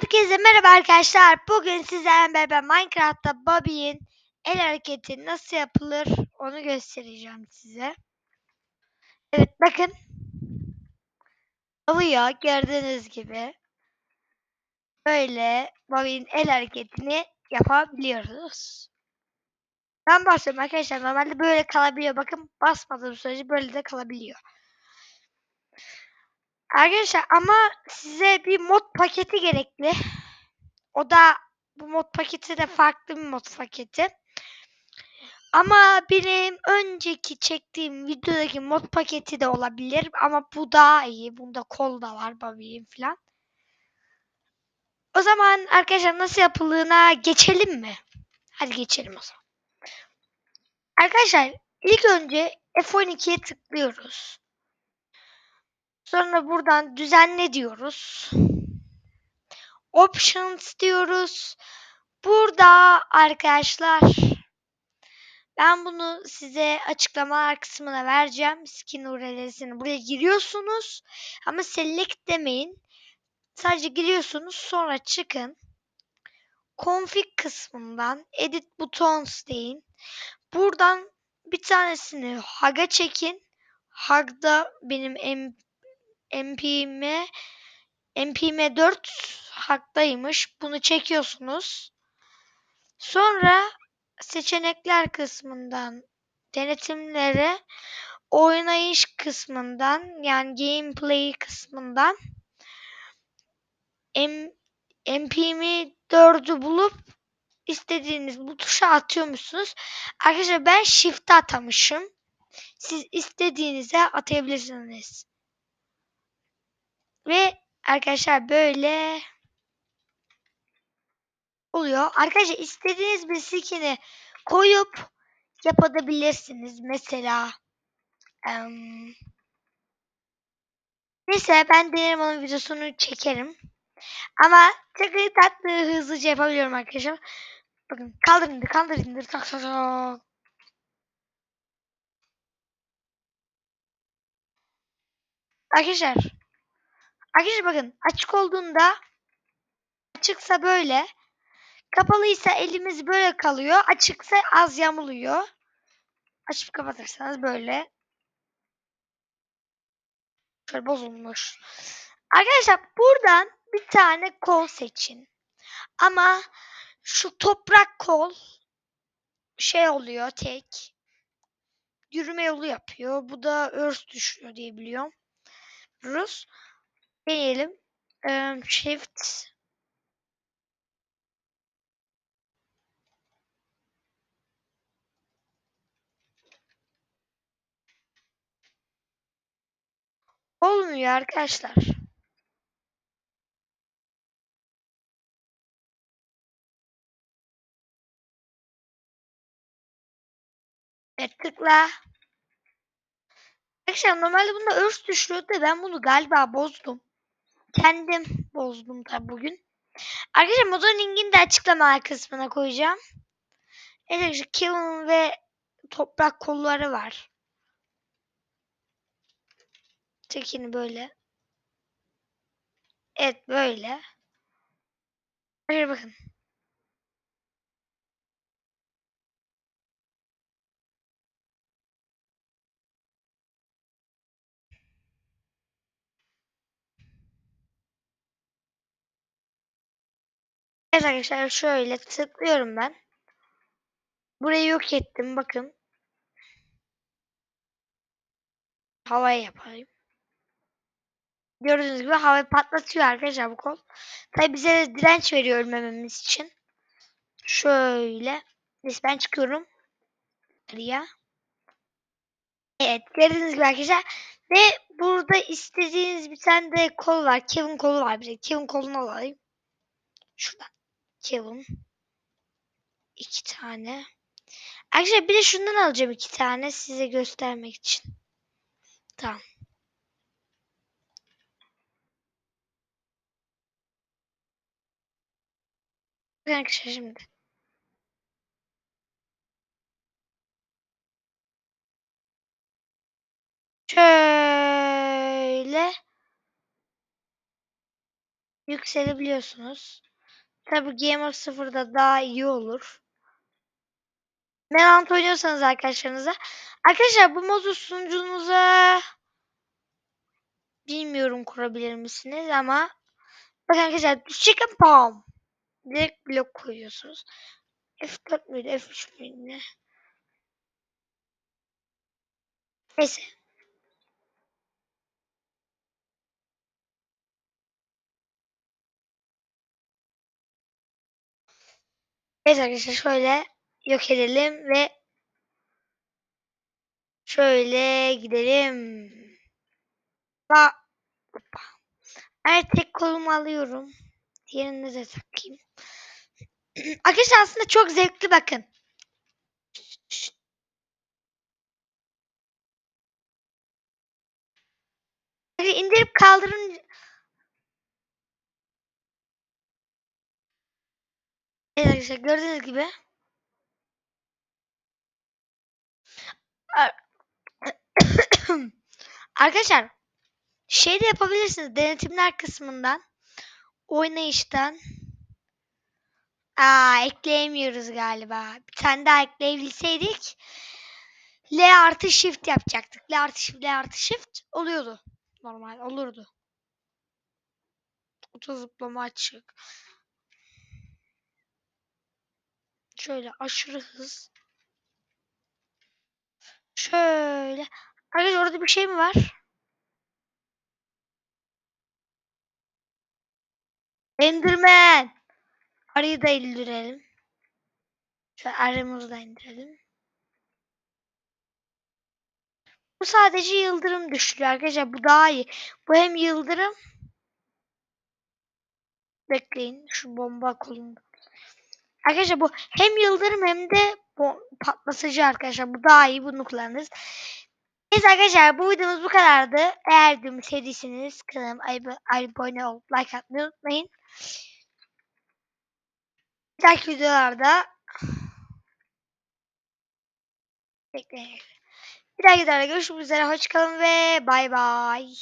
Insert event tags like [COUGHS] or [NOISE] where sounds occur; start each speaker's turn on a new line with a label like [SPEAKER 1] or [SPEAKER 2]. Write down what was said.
[SPEAKER 1] Herkese merhaba arkadaşlar. Bugün sizlerle beraber Minecraft'ta Bobby'in el hareketi nasıl yapılır onu göstereceğim size. Evet bakın. Oluyor gördüğünüz gibi. Böyle Bobby'in el hareketini yapabiliyoruz. Ben başlıyorum arkadaşlar. Normalde böyle kalabiliyor. Bakın basmadığım sürece böyle de kalabiliyor. Arkadaşlar ama size bir mod paketi gerekli. O da bu mod paketi de farklı bir mod paketi. Ama benim önceki çektiğim videodaki mod paketi de olabilir. Ama bu daha iyi. Bunda kol da var Bobby'in falan. O zaman arkadaşlar nasıl yapıldığına geçelim mi? Hadi geçelim o zaman. Arkadaşlar ilk önce F12'ye tıklıyoruz. Sonra buradan düzenle diyoruz. Options diyoruz. Burada arkadaşlar ben bunu size açıklamalar kısmına vereceğim. Skin URL'sini buraya giriyorsunuz. Ama select demeyin. Sadece giriyorsunuz sonra çıkın. Config kısmından edit buttons deyin. Buradan bir tanesini Hug'a çekin. Hug'da benim M MP'me MP'me 4 Hug'daymış. Bunu çekiyorsunuz. Sonra seçenekler kısmından denetimlere oynayış kısmından yani gameplay kısmından M MP'mi 4'ü bulup istediğiniz bu tuşa atıyormuşsunuz. Arkadaşlar ben shift'e atamışım. Siz istediğinize atabilirsiniz. Ve arkadaşlar böyle oluyor. Arkadaşlar istediğiniz bir skin'i koyup yapabilirsiniz. Mesela um, neyse ben denerim onun videosunu çekerim. Ama çok tatlı hızlıca yapabiliyorum arkadaşlar. Bakın kaldır indir kaldır indir tak tak tak. Arkadaşlar Arkadaşlar bakın açık olduğunda açıksa böyle kapalıysa elimiz böyle kalıyor. Açıksa az yamuluyor. Açıp kapatırsanız böyle. Şöyle bozulmuş. Arkadaşlar buradan bir tane kol seçin. Ama şu toprak kol şey oluyor tek. Yürüme yolu yapıyor. Bu da örs düşüyor diye biliyorum. Rus. Deneyelim. Ee, shift Olmuyor arkadaşlar. Evet tıkla. Arkadaşlar normalde bunda örs düşüyordu ben bunu galiba bozdum. Kendim bozdum tabi bugün. Arkadaşlar modun linkini de açıklama kısmına koyacağım. Evet şu kiln ve toprak kolları var. Tekini böyle. Evet böyle. Hadi bakın. Evet arkadaşlar şöyle tıklıyorum ben. Burayı yok ettim bakın. Havaya yapayım. Gördüğünüz gibi havayı patlatıyor arkadaşlar bu kol. Tabi bize de direnç veriyor ölmememiz için. Şöyle. Neyse ben çıkıyorum. Ya. Evet gördüğünüz gibi arkadaşlar. Ve burada istediğiniz bir tane de kol var. Kevin kolu var bir de. Kevin kolunu alayım. Şuradan. Kevin. iki tane. Arkadaşlar bir de şundan alacağım iki tane size göstermek için. Tamam. Arkadaşlar şimdi. Şöyle. yükselebiliyorsunuz. Tabi Game of 0'da daha iyi olur. Melant oynuyorsanız arkadaşlarınıza. Arkadaşlar bu modu sunucunuza bilmiyorum kurabilir misiniz ama bakın arkadaşlar chicken palm direkt blok koyuyorsunuz. F4 müydü F3 müydü ne? Neyse. Evet arkadaşlar şöyle yok edelim ve şöyle gidelim. Ba Evet tek kolumu alıyorum. Diğerini de takayım. [CLEARS THROAT] arkadaşlar aslında çok zevkli bakın. indirip kaldırın. Evet arkadaşlar gördüğünüz gibi. [COUGHS] arkadaşlar şey de yapabilirsiniz denetimler kısmından oynayıştan Aa ekleyemiyoruz galiba. Bir tane daha ekleyebilseydik L artı shift yapacaktık. L artı shift, L artı shift oluyordu. Normal olurdu. Oto zıplama açık. Şöyle aşırı hız. Şöyle. Arkadaşlar orada bir şey mi var? Enderman. Arıyı da indirelim. Şöyle arımızı da indirelim. Bu sadece yıldırım düşürüyor arkadaşlar. Bu daha iyi. Bu hem yıldırım. Bekleyin. Şu bomba kolunda. Arkadaşlar bu hem yıldırım hem de patlatıcı arkadaşlar. Bu daha iyi. Bunu kullanırız. Neyse arkadaşlar bu videomuz bu kadardı. Eğer videomu sevdiyseniz kanalıma abone olup like atmayı unutmayın. Bir dahaki videolarda bekleyin. Bir dahaki videolarda görüşmek üzere. Hoşçakalın ve bay bay.